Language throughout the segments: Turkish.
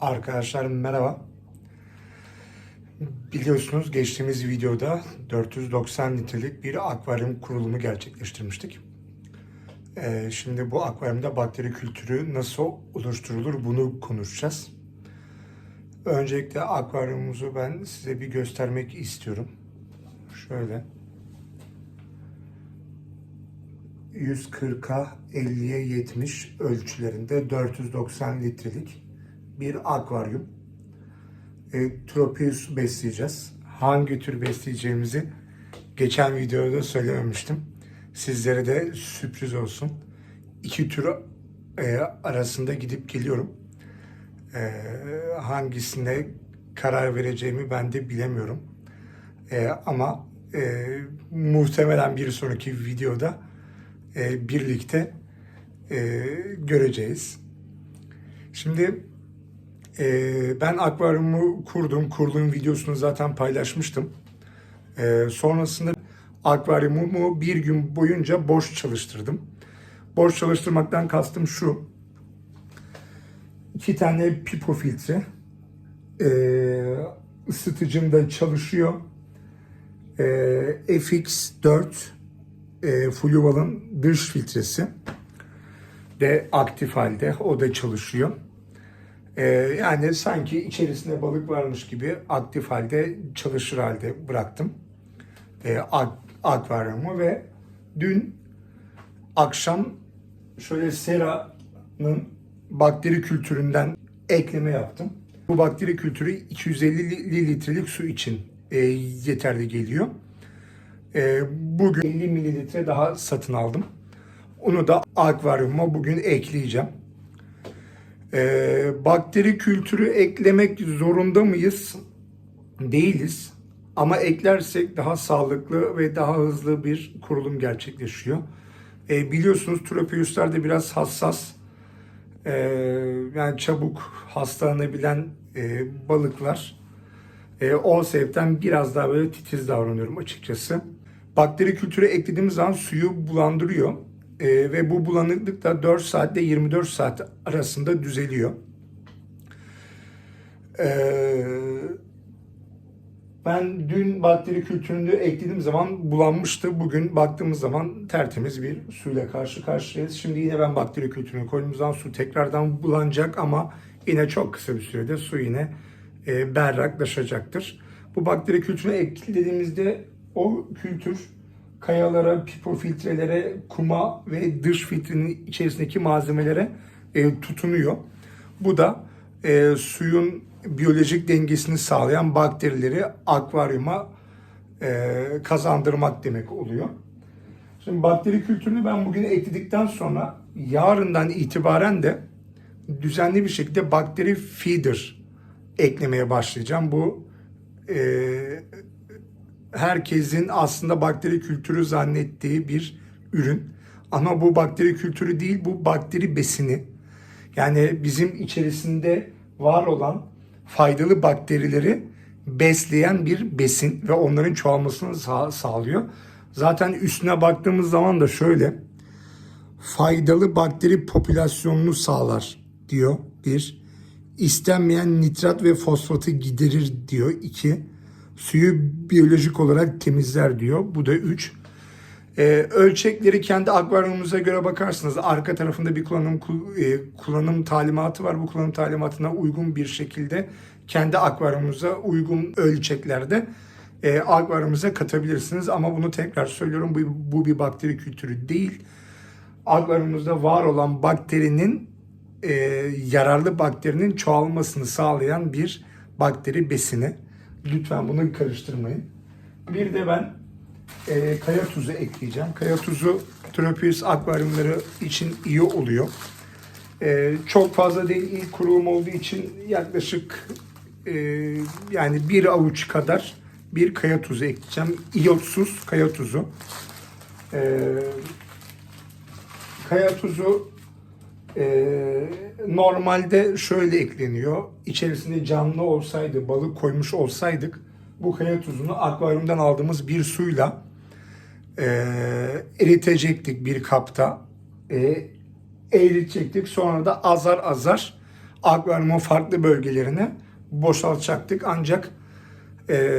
Arkadaşlar merhaba. Biliyorsunuz geçtiğimiz videoda 490 litrelik bir akvaryum kurulumu gerçekleştirmiştik. Ee, şimdi bu akvaryumda bakteri kültürü nasıl oluşturulur bunu konuşacağız. Öncelikle akvaryumumuzu ben size bir göstermek istiyorum. Şöyle. 140'a 50'ye 70 ölçülerinde 490 litrelik bir akvaryum. E, Tropius besleyeceğiz. Hangi tür besleyeceğimizi geçen videoda söylememiştim. Sizlere de sürpriz olsun. İki tür e, arasında gidip geliyorum. E, hangisine karar vereceğimi ben de bilemiyorum. E, ama e, muhtemelen bir sonraki videoda e, birlikte e, göreceğiz. Şimdi e, ben akvaryumu kurdum. Kurduğum videosunu zaten paylaşmıştım. E, sonrasında akvaryumumu bir gün boyunca boş çalıştırdım. Boş çalıştırmaktan kastım şu. İki tane pipo filtre. E, ısıtıcım da çalışıyor. E, FX4 e, Fluval'ın dış filtresi de aktif halde. O da çalışıyor. E, yani sanki içerisinde balık varmış gibi aktif halde çalışır halde bıraktım. E, ak- akvaryumu ve dün akşam şöyle Sera'nın bakteri kültüründen ekleme yaptım. Bu bakteri kültürü 250 litrelik su için e, yeterli geliyor. E, bugün 50 mililitre daha satın aldım. Onu da akvaryuma bugün ekleyeceğim. E, bakteri kültürü eklemek zorunda mıyız? Değiliz. Ama eklersek daha sağlıklı ve daha hızlı bir kurulum gerçekleşiyor. E, biliyorsunuz tropiuslar da biraz hassas. E, yani çabuk hastalanabilen e, balıklar. E, o sebepten biraz daha böyle titiz davranıyorum açıkçası. Bakteri kültürü eklediğimiz zaman suyu bulandırıyor. E, ve bu bulanıklık da 4 saatte 24 saat arasında düzeliyor. Eee ben dün bakteri kültürünü eklediğim zaman bulanmıştı. Bugün baktığımız zaman tertemiz bir suyla karşı karşıyayız. Şimdi yine ben bakteri kültürünü koyduğum zaman su tekrardan bulanacak ama yine çok kısa bir sürede su yine e, berraklaşacaktır. Bu bakteri kültürünü eklediğimizde o kültür kayalara, pipo filtrelere, kuma ve dış filtrenin içerisindeki malzemelere e, tutunuyor. Bu da e, suyun biyolojik dengesini sağlayan bakterileri akvaryuma e, kazandırmak demek oluyor. Şimdi bakteri kültürünü ben bugün ekledikten sonra yarından itibaren de düzenli bir şekilde bakteri feeder eklemeye başlayacağım. Bu e, herkesin aslında bakteri kültürü zannettiği bir ürün. Ama bu bakteri kültürü değil, bu bakteri besini. Yani bizim içerisinde var olan faydalı bakterileri besleyen bir besin ve onların çoğalmasını sağ- sağlıyor. Zaten üstüne baktığımız zaman da şöyle faydalı bakteri popülasyonunu sağlar diyor bir. İstenmeyen nitrat ve fosfatı giderir diyor iki. Suyu biyolojik olarak temizler diyor. Bu da üç. Ee, ölçekleri kendi akvaryumunuza göre bakarsınız. Arka tarafında bir kullanım kul- e, kullanım talimatı var. Bu kullanım talimatına uygun bir şekilde kendi akvaryumunuza uygun ölçeklerde e, akvaryumunuza katabilirsiniz. Ama bunu tekrar söylüyorum bu, bu bir bakteri kültürü değil. Akvaryumumuzda var olan bakterinin e, yararlı bakterinin çoğalmasını sağlayan bir bakteri besini. Lütfen bunu karıştırmayın. Bir de ben e, kaya tuzu ekleyeceğim. Kaya tuzu Tropius akvaryumları için iyi oluyor. E, çok fazla değil ilk kurulum olduğu için yaklaşık e, yani bir avuç kadar bir kaya tuzu ekleyeceğim. İyotsuz kaya tuzu. E, kaya tuzu e, normalde şöyle ekleniyor. İçerisinde canlı olsaydı, balık koymuş olsaydık bu kaya tuzunu akvaryumdan aldığımız bir suyla e, eritecektik bir kapta. E, eritecektik. Sonra da azar azar akvaryumun farklı bölgelerine boşaltacaktık. Ancak e,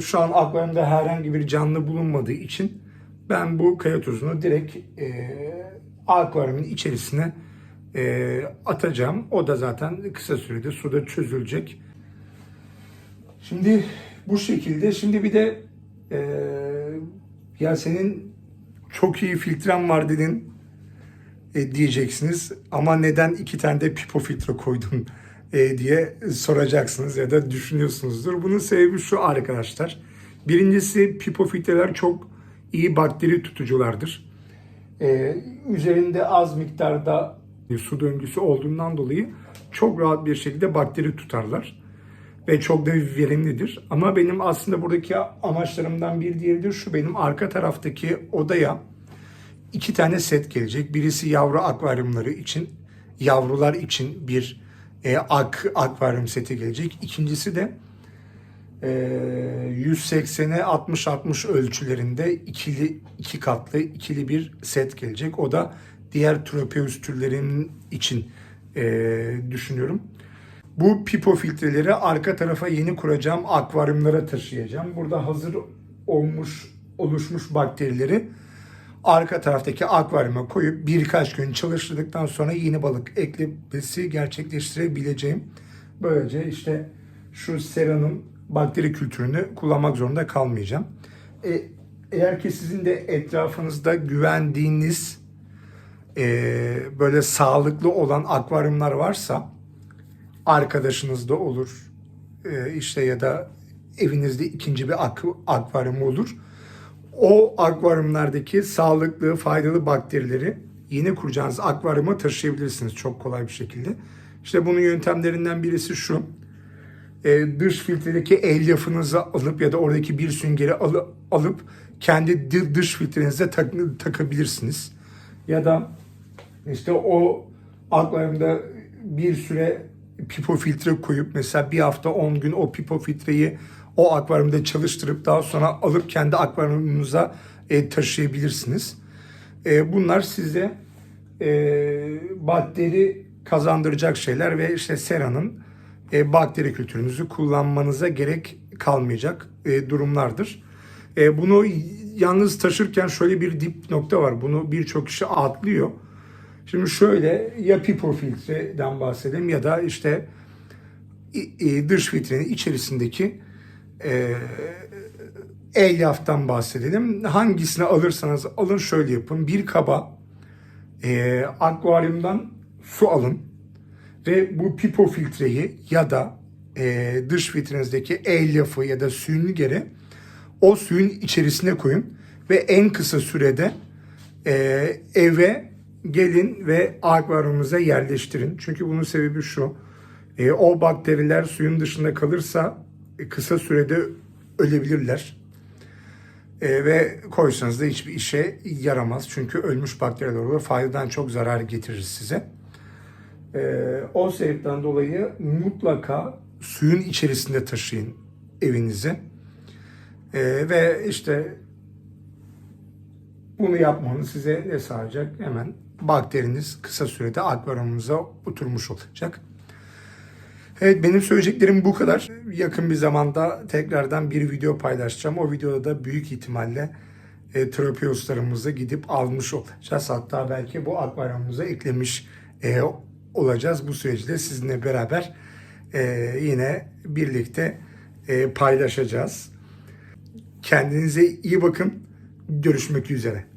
şu an akvaryumda herhangi bir canlı bulunmadığı için ben bu kaya tuzunu direkt e, akvaryumun içerisine e, atacağım. O da zaten kısa sürede suda çözülecek. Şimdi bu şekilde. Şimdi bir de e, ya senin çok iyi filtren var dedin e, diyeceksiniz. Ama neden iki tane de pipo filtre koydun e, diye soracaksınız ya da düşünüyorsunuzdur. Bunun sebebi şu arkadaşlar. Birincisi pipo filtreler çok iyi bakteri tutuculardır. E, üzerinde az miktarda su döngüsü olduğundan dolayı çok rahat bir şekilde bakteri tutarlar ve çok da verimlidir. Ama benim aslında buradaki amaçlarımdan bir diğeridir şu benim arka taraftaki odaya iki tane set gelecek. Birisi yavru akvaryumları için, yavrular için bir e, ak akvaryum seti gelecek. İkincisi de e, 180'e 60-60 ölçülerinde ikili iki katlı ikili bir set gelecek. O da diğer tropeus türlerinin için e, düşünüyorum. Bu pipo filtreleri arka tarafa yeni kuracağım akvaryumlara taşıyacağım. Burada hazır olmuş oluşmuş bakterileri arka taraftaki akvaryuma koyup birkaç gün çalıştırdıktan sonra yeni balık eklemesi gerçekleştirebileceğim. Böylece işte şu seranın bakteri kültürünü kullanmak zorunda kalmayacağım. E, eğer ki sizin de etrafınızda güvendiğiniz e, böyle sağlıklı olan akvaryumlar varsa arkadaşınız da olur e, işte ya da evinizde ikinci bir ak- akvaryum olur. O akvaryumlardaki sağlıklı, faydalı bakterileri yeni kuracağınız akvaryuma taşıyabilirsiniz çok kolay bir şekilde. İşte bunun yöntemlerinden birisi şu. E, dış filtredeki elyafınızı alıp ya da oradaki bir süngeri alı- alıp kendi di- dış filtrenize tak- takabilirsiniz. Ya da işte o akvaryumda bir süre pipo filtre koyup mesela bir hafta 10 gün o pipo filtreyi o akvaryumda çalıştırıp daha sonra alıp kendi akvaryumunuza e, taşıyabilirsiniz. E, bunlar size e, bakteri kazandıracak şeyler ve işte seranın e, bakteri kültürünüzü kullanmanıza gerek kalmayacak e, durumlardır. E, bunu yalnız taşırken şöyle bir dip nokta var. Bunu birçok kişi atlıyor. Şimdi şöyle ya pipo filtreden bahsedelim ya da işte dış filtrenin içerisindeki e, elyaftan bahsedelim. Hangisini alırsanız alın şöyle yapın. Bir kaba e, akvaryumdan su alın ve bu pipo filtreyi ya da e, dış filtrenizdeki elyafı ya da süngeri o suyun içerisine koyun ve en kısa sürede e, eve gelin ve akvaryumunuza yerleştirin. Çünkü bunun sebebi şu. e, o bakteriler suyun dışında kalırsa e, kısa sürede ölebilirler. E, ve koysanız da hiçbir işe yaramaz. Çünkü ölmüş bakteriler olur. Faydadan çok zarar getirir size. E, o sebepten dolayı mutlaka suyun içerisinde taşıyın evinize. E, ve işte bunu yapmanız size ne sağlayacak? Hemen bakteriniz kısa sürede akvaryumunuza oturmuş olacak. Evet benim söyleyeceklerim bu kadar. Yakın bir zamanda tekrardan bir video paylaşacağım. O videoda da büyük ihtimalle e, tropioslarımızı gidip almış olacağız. Hatta belki bu akvaryumumuza eklemiş e, olacağız. Bu süreçte sizinle beraber e, yine birlikte e, paylaşacağız. Kendinize iyi bakın. Görüşmek üzere.